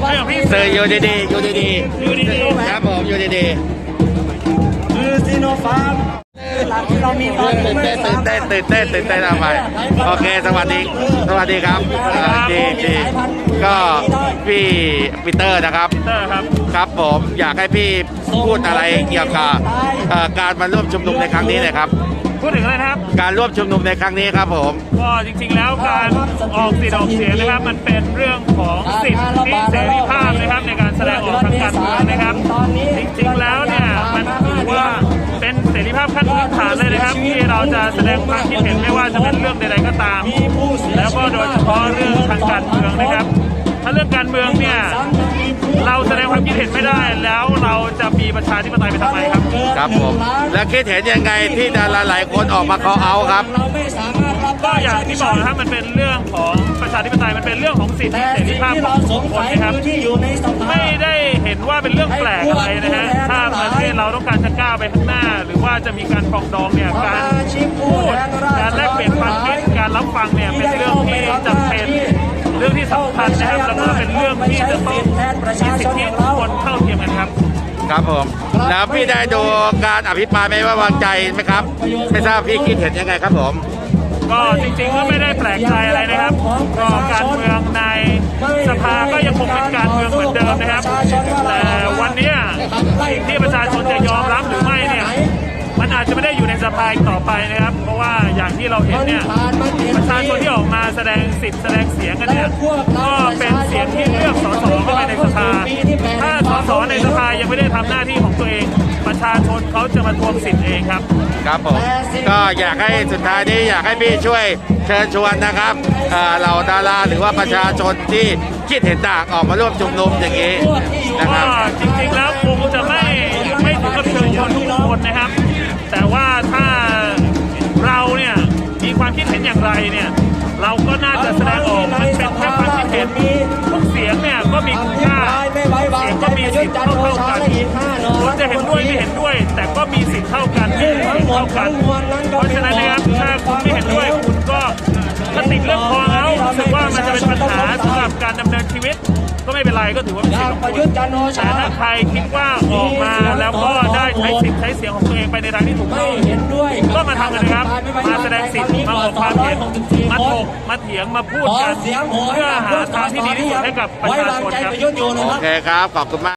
ให้กับพี่เซอร์อยู่ดีๆอยู่ดีอยู่ดีๆครับผมอยู่ดีคือซีโนฟาร์มหลักที่เรามีๆตื่นเต้นตื่นเต้นตื่นเต้นตื่นเต้นเอาไปโอเคสวัสดีสวัสดีครับอ่าดีดีก็พี่ปีเตอร์นะครับๆเตอร์ครับ ครับผมอยากให้พี่พูดอะไรเกี่ยวกับเอ่อการมาร่วมชุมนุมในครั้งนี้หน่อยครับ พูดถึงอะไรนะครับ การร่วมชุมนุมในครั้งนี้ครับผม ก็จริงๆแล้วการออกสิทธิ์ออกเสียงนะครับ มันเป็นเรื่องของสิทธิเสรีภาพนะครับ ในการแสดงออกทางการเมืองนะครับ จริงๆแล้วเนี่ยมันถือว่าเป็นเสรีภาพขั้นพื้นฐานเลยนะครับ ที่เราจะแสดงความคิดเห็นไม่ว่าจะเป็นเรื่องใดๆก็ตาม แล้วก็โดยเฉพาะเรื่องทางการเมืองนะครับ ถ้าเรื่องการเมืองเนี่ยเราแสดงความคิดเห็นไม่ได้แล้วเราจะมี ประชาธิปไตยไปทำไมครับ ครับผม และคิดเห็นยังไงที่ดาราหลายคนออกมาคอเอาครับเราไม่สามารถรับ ก็อย่างที่บอกนะครับมันเป็นเรื่องของประชาธิปไตยมันเป็นเรื่องของสิทธิแต่เสรีสิ่งภาพที่ขอเรางสทุงกคนสัยนะครับคือที่อยู่ในสภาไม่ได้เห็นว่าเป็นเรื่องแปลกอะไรนะฮะถ้าประเทศเราต้องการจะก้าวไปข้างหน้า หรือว่าจะมีการปรองดองเนี่ยการพูดการแลกเปลี่ยนความคิดการรับฟังเนี่ยเป็นเรื่องที่จำเป็นเรื่องที่สำคัญนะครับแล้วก็เป็นเรื่องที่จะต้องมีสิทธิทุกคนเท่าเทียมกันครับ ครับผม แล้วพี่ได้ดูการอภิปรายไม่ไว้วางใจไหมครับ ไม่ทราบพี่คิดเห็นยังไงครับผม ก็จริงๆก็ไม่ได้แปลกใจอะไรนะครับก็การเมืองในสภาก็ยังคงเป็นการเมืองเหมือนเดิมนะครับ แต่วันนี้สิ่งที่ประชาชนจะยอมรับหรือไม่เนี่ยมันอาจจะไม่ได้อยู่ในสภาอีกต่อไปนะครับ เพราะว่าอย่างที่เราเห็นเนี่ยประชาชนที่ออกมาแสดงสิทธิ์แสดงเสียงกันเนี่ยก็เป็นเสียงที่ ภายังไม่ได้ทำหน้าที่ของตัวเอง ประชาชนเขาจะมาทวงสิทธิ์เองครับ ครับผมก็อยากให้สุดท้ายนี้อยากให้พี่ช่วยเชิญชวนนะครับเอ่อเหล่าดาราหรือว่าประชาชนที่คิดเห็นต่างออกมาร่วมชุมนุมอย่างนี้นะครับก็จริงๆแล้วคงจะไม่ไม่ถึงกับเชิญชวนทุกคนนะครับ แต่ว่าถ้าเราเนี่ยมีความคิดเห็นอย่างไรเนี่ยเราก็น่าจะแสดงออกมันเป็นแค่ความคิดเห็นทุกเสียงเนี่ยก็มีคุณค่าเสียงก็มีสิทธิ์เท่าๆกันคุณจะ เห็นด้วยไม่เห็นด้วย แต่ก็มีสิทธิ์เท่ากันมีสิทธิ์เท่ากัน เพราะฉะนั้นนะครับถ้าคุณไม่เห็นด้วยคุณก็ก็ติดเรื่องคอแล้วรู้สึกว่ามันจะเป็นปัญหาสำหรับการดำเนินชีวิต ก็ไม่เป็นไรก็ถือว่าเป็นสิทธิ์ของประคุยุทณธ์จันทร์โอชาแต่ถ้าใครคิดว่าออกมาแล้วก็ได้ใช้สิทธิ์ใช้เสียงของตัวเองไปในทางที่ถูกไม่ต้องเห็นด้วยก็มาทำกันนะครับ มาแสดงสิทธิ์มาออกความเห็นมาถกมาเถียงมาพูดขอกันเสียงโหยเพื่อหาทางที่ดีที่สุดให้กับประชาชนไว้วางใจครับประยุทธ์อยู่นะโอครับเคครับขอบคุณมาก